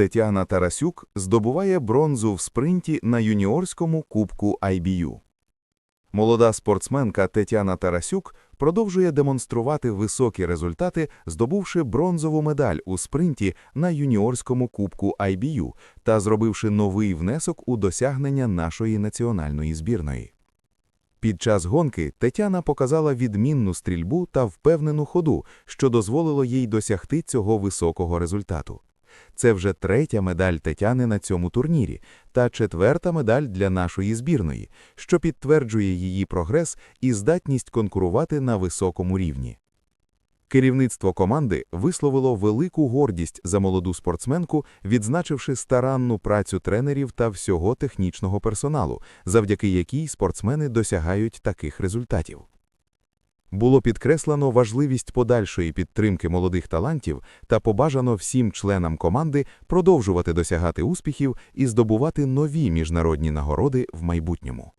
Тетяна Тарасюк здобуває бронзу в спринті на юніорському кубку IBU. Молода спортсменка Тетяна Тарасюк продовжує демонструвати високі результати, здобувши бронзову медаль у спринті на юніорському кубку IBU та зробивши новий внесок у досягнення нашої національної збірної. Під час гонки Тетяна показала відмінну стрільбу та впевнену ходу, що дозволило їй досягти цього високого результату. Це вже третя медаль Тетяни на цьому турнірі та четверта медаль для нашої збірної, що підтверджує її прогрес і здатність конкурувати на високому рівні. Керівництво команди висловило велику гордість за молоду спортсменку, відзначивши старанну працю тренерів та всього технічного персоналу, завдяки якій спортсмени досягають таких результатів. Було підкреслено важливість подальшої підтримки молодих талантів та побажано всім членам команди продовжувати досягати успіхів і здобувати нові міжнародні нагороди в майбутньому.